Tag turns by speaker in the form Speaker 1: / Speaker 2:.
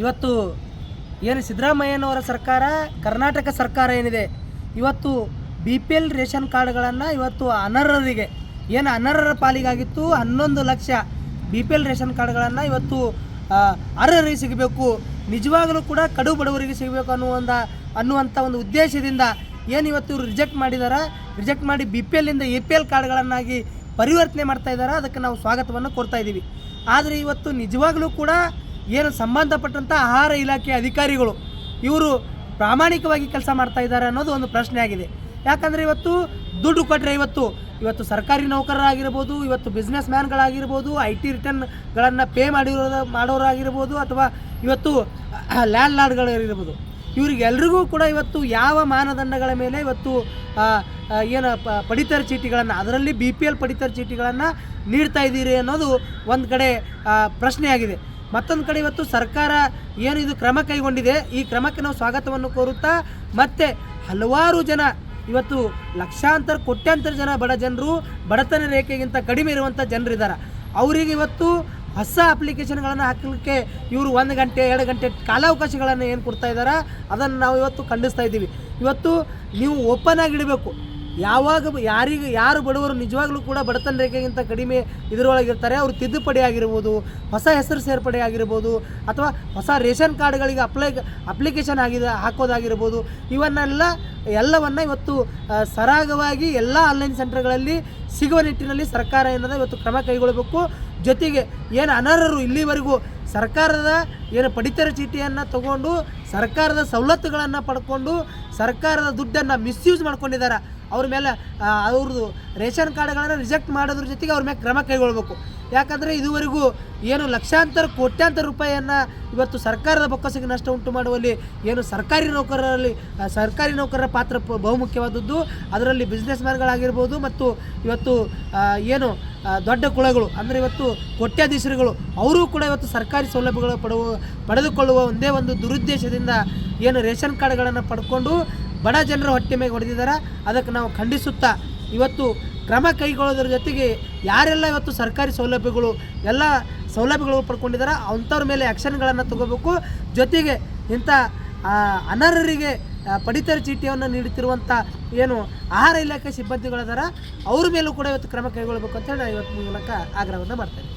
Speaker 1: ಇವತ್ತು ಏನು ಸಿದ್ದರಾಮಯ್ಯನವರ ಸರ್ಕಾರ, ಕರ್ನಾಟಕ ಸರ್ಕಾರ ಏನಿದೆ? ಇವತ್ತು ಬಿ ಪಿ ಎಲ್ ರೇಷನ್ ಕಾರ್ಡ್ಗಳನ್ನು ಇವತ್ತು ಅನರ್ಹರಿಗೆ, ಏನು ಅನರ್ಹರ ಪಾಲಿಗಾಗಿತ್ತು? ಹನ್ನೊಂದು lakh B P L ration ಕಾರ್ಡ್ಗಳನ್ನು ಇವತ್ತು ಅರ್ಹರಿಗೆ ಸಿಗಬೇಕು. ನಿಜವಾಗಲೂ ಕೂಡ ಕಡು ಬಡವರಿಗೆ ಸಿಗಬೇಕು ಅನ್ನುವಂಥ ಅನ್ನುವಂಥ ಒಂದು ಉದ್ದೇಶದಿಂದ ಏನು ಇವತ್ತು ಇವರು ರಿಜೆಕ್ಟ್ ಮಾಡಿದಾರ? ರಿಜೆಕ್ಟ್ ಮಾಡಿ ಬಿ ಪಿ ಎಲ್ಲಿಂದ ಎ ಪಿ ಎಲ್ ಕಾರ್ಡ್ಗಳನ್ನಾಗಿ ಪರಿವರ್ತನೆ ಮಾಡ್ತಾ ಇದ್ದಾರೆ ಅದಕ್ಕೆ ನಾವು ಸ್ವಾಗತವನ್ನು ಕೊಡ್ತಾ ಇದ್ದೀವಿ. ಆದರೆ ಇವತ್ತು ನಿಜವಾಗಲೂ ಕೂಡ ಏನು ಸಂಬಂಧಪಟ್ಟಂಥ ಆಹಾರ ಇಲಾಖೆ ಅಧಿಕಾರಿಗಳು ಇವರು ಪ್ರಾಮಾಣಿಕವಾಗಿ ಕೆಲಸ ಮಾಡ್ತಾ ಇದ್ದಾರೆ ಅನ್ನೋದು ಒಂದು ಪ್ರಶ್ನೆ ಆಗಿದೆ ಯಾಕಂದರೆ ಇವತ್ತು ದುಡ್ಡು ಕೊಟ್ಟರೆ ಇವತ್ತು ಇವತ್ತು ಸರ್ಕಾರಿ ನೌಕರರಾಗಿರ್ಬೋದು, ಇವತ್ತು ಬಿಸ್ನೆಸ್ ಮ್ಯಾನ್ಗಳಾಗಿರ್ಬೋದು ಐ ಟಿ ರಿಟರ್ನ್ಗಳನ್ನು ಪೇ ಮಾಡಿರೋದು, ಮಾಡೋರಾಗಿರ್ಬೋದು, ಅಥವಾ ಇವತ್ತು ಲ್ಯಾಂಡ್ ಲಾರ್ಡ್ಗಳಿರ್ಬೋದು ಇವರಿಗೆಲ್ರಿಗೂ ಕೂಡ ಇವತ್ತು ಯಾವ ಮಾನದಂಡಗಳ ಮೇಲೆ ಇವತ್ತು ಏನು ಪಡಿತರ ಚೀಟಿಗಳನ್ನು, ಅದರಲ್ಲಿ ಬಿ ಪಿ ಎಲ್ ಪಡಿತರ ಚೀಟಿಗಳನ್ನು ನೀಡ್ತಾ ಇದ್ದೀರಿ ಅನ್ನೋದು ಒಂದು ಕಡೆ ಪ್ರಶ್ನೆಯಾಗಿದೆ. ಮತ್ತೊಂದು ಕಡೆ ಇವತ್ತು ಸರ್ಕಾರ ಏನು ಇದು ಕ್ರಮ ಕೈಗೊಂಡಿದೆ, ಈ ಕ್ರಮಕ್ಕೆ ನಾವು ಸ್ವಾಗತವನ್ನು ಕೋರುತ್ತಾ, ಮತ್ತೆ ಹಲವಾರು ಜನ ಇವತ್ತು ಲಕ್ಷಾಂತರ, ಕೋಟ್ಯಾಂತರ ಜನ ಬಡ ಜನರು, ಬಡತನ ರೇಖೆಗಿಂತ ಕಡಿಮೆ ಇರುವಂಥ ಜನರಿದ್ದಾರೆ ಅವರಿಗೆ ಇವತ್ತು ಹೊಸ ಅಪ್ಲಿಕೇಶನ್ಗಳನ್ನು ಹಾಕಲಿಕ್ಕೆ ಇವರು ಒಂದು ಗಂಟೆ, ಎರಡು ಗಂಟೆ ಕಾಲಾವಕಾಶಗಳನ್ನು ಏನು ಕೊಡ್ತಾ ಇದ್ದಾರೆ, ಅದನ್ನು ನಾವು ಇವತ್ತು ಖಂಡಿಸ್ತಾ ಇದ್ದೀವಿ. ಇವತ್ತು ನೀವು ಓಪನ್ ಆಗಿ ಇಡಬೇಕು. ಯಾವಾಗ ಯಾರಿಗೆ ಯಾರು ಬಡವರು ನಿಜವಾಗ್ಲೂ ಕೂಡ ಬಡತನ ರೇಖೆಗಿಂತ ಕಡಿಮೆ ಇದರೊಳಗಿರ್ತಾರೆ, ಅವರು ತಿದ್ದುಪಡಿ ಆಗಿರ್ಬೋದು, ಹೊಸ ಹೆಸರು ಸೇರ್ಪಡೆ ಆಗಿರ್ಬೋದು, ಅಥವಾ ಹೊಸ ರೇಷನ್ ಕಾರ್ಡ್ಗಳಿಗೆ ಅಪ್ಲೈ ಅಪ್ಲಿಕೇಶನ್ ಆಗಿದೆ, ಹಾಕೋದಾಗಿರ್ಬೋದು, ಇವನ್ನೆಲ್ಲ ಎಲ್ಲವನ್ನು ಇವತ್ತು ಸರಾಗವಾಗಿ ಎಲ್ಲ ಆನ್ಲೈನ್ ಸೆಂಟರ್ಗಳಲ್ಲಿ ಸಿಗುವ ನಿಟ್ಟಿನಲ್ಲಿ ಸರ್ಕಾರ ಏನದ ಇವತ್ತು ಕ್ರಮ ಕೈಗೊಳ್ಳಬೇಕು ಜೊತೆಗೆ ಏನು ಅನರ್ಹರು ಇಲ್ಲಿವರೆಗೂ ಸರ್ಕಾರದ ಏನು ಪಡಿತರ ಚೀಟಿಯನ್ನು ತಗೊಂಡು, ಸರ್ಕಾರದ ಸವಲತ್ತುಗಳನ್ನು ಪಡ್ಕೊಂಡು, ಸರ್ಕಾರದ ದುಡ್ಡನ್ನು ಮಿಸ್ಯೂಸ್ ಮಾಡ್ಕೊಂಡಿದ್ದಾರೆ ಅವ್ರ ಮೇಲೆ ಅವ್ರದ್ದು ರೇಷನ್ ಕಾರ್ಡ್ಗಳನ್ನು ರಿಜೆಕ್ಟ್ ಮಾಡೋದ್ರ ಜೊತೆಗೆ ಅವ್ರ ಮೇಲೆ ಕ್ರಮ ಕೈಗೊಳ್ಬೇಕು. ಯಾಕಂದರೆ ಇದುವರೆಗೂ ಏನು ಲಕ್ಷಾಂತರ, ಕೋಟ್ಯಾಂತರ ರೂಪಾಯಿಯನ್ನು ಇವತ್ತು ಸರ್ಕಾರದ ಬೊಕ್ಕಸಿಗೆ ನಷ್ಟ ಉಂಟು ಮಾಡುವಲ್ಲಿ ಏನು ಸರ್ಕಾರಿ ನೌಕರರಲ್ಲಿ ಸರ್ಕಾರಿ ನೌಕರರ ಪಾತ್ರ ಬಹುಮುಖ್ಯವಾದದ್ದು. ಅದರಲ್ಲಿ ಬಿಸ್ನೆಸ್ ಮ್ಯಾನ್ಗಳಾಗಿರ್ಬೋದು ಮತ್ತು ಇವತ್ತು ಏನು ದೊಡ್ಡ ಕುಳಗಳು, ಅಂದರೆ ಇವತ್ತು ಕೋಟ್ಯಾಧೀಶರುಗಳು, ಅವರೂ ಕೂಡ ಇವತ್ತು ಸರ್ಕಾರಿ ಸೌಲಭ್ಯಗಳು ಪಡುವ, ಪಡೆದುಕೊಳ್ಳುವ ಒಂದೇ ಒಂದು ದುರುದ್ದೇಶದಿಂದ ಏನು ರೇಷನ್ ಕಾರ್ಡ್ಗಳನ್ನು ಪಡ್ಕೊಂಡು ಬಡ ಜನರ ಹೊಟ್ಟೆ ಮೇಲೆ ಹೊಡೆದಿದ್ದಾರೆ. ಅದಕ್ಕೆ ನಾವು ಖಂಡಿಸುತ್ತಾ ಇವತ್ತು ಕ್ರಮ ಕೈಗೊಳ್ಳೋದ್ರ ಜೊತೆಗೆ ಯಾರೆಲ್ಲ ಇವತ್ತು ಸರ್ಕಾರಿ ಸೌಲಭ್ಯಗಳು, ಎಲ್ಲ ಸೌಲಭ್ಯಗಳು ಪಡ್ಕೊಂಡಿದ್ದಾರೆ ಅಂಥವ್ರ ಮೇಲೆ ಆ್ಯಕ್ಷನ್ಗಳನ್ನು ತಗೋಬೇಕು. ಜೊತೆಗೆ ಇಂಥ ಅನರ್ಹರಿಗೆ ಪಡಿತರ ಚೀಟಿಯನ್ನು ನೀಡುತ್ತಿರುವಂಥ ಏನು ಆಹಾರ ಇಲಾಖೆ ಸಿಬ್ಬಂದಿಗಳಿದಾರ, ಅವ್ರ ಮೇಲೂ ಕೂಡ ಇವತ್ತು ಕ್ರಮ ಕೈಗೊಳ್ಳಬೇಕು ಅಂತ ನಾನು ಇವತ್ತು ಮೂಲಕ ಆಗ್ರಹವನ್ನು ಮಾಡ್ತೇನೆ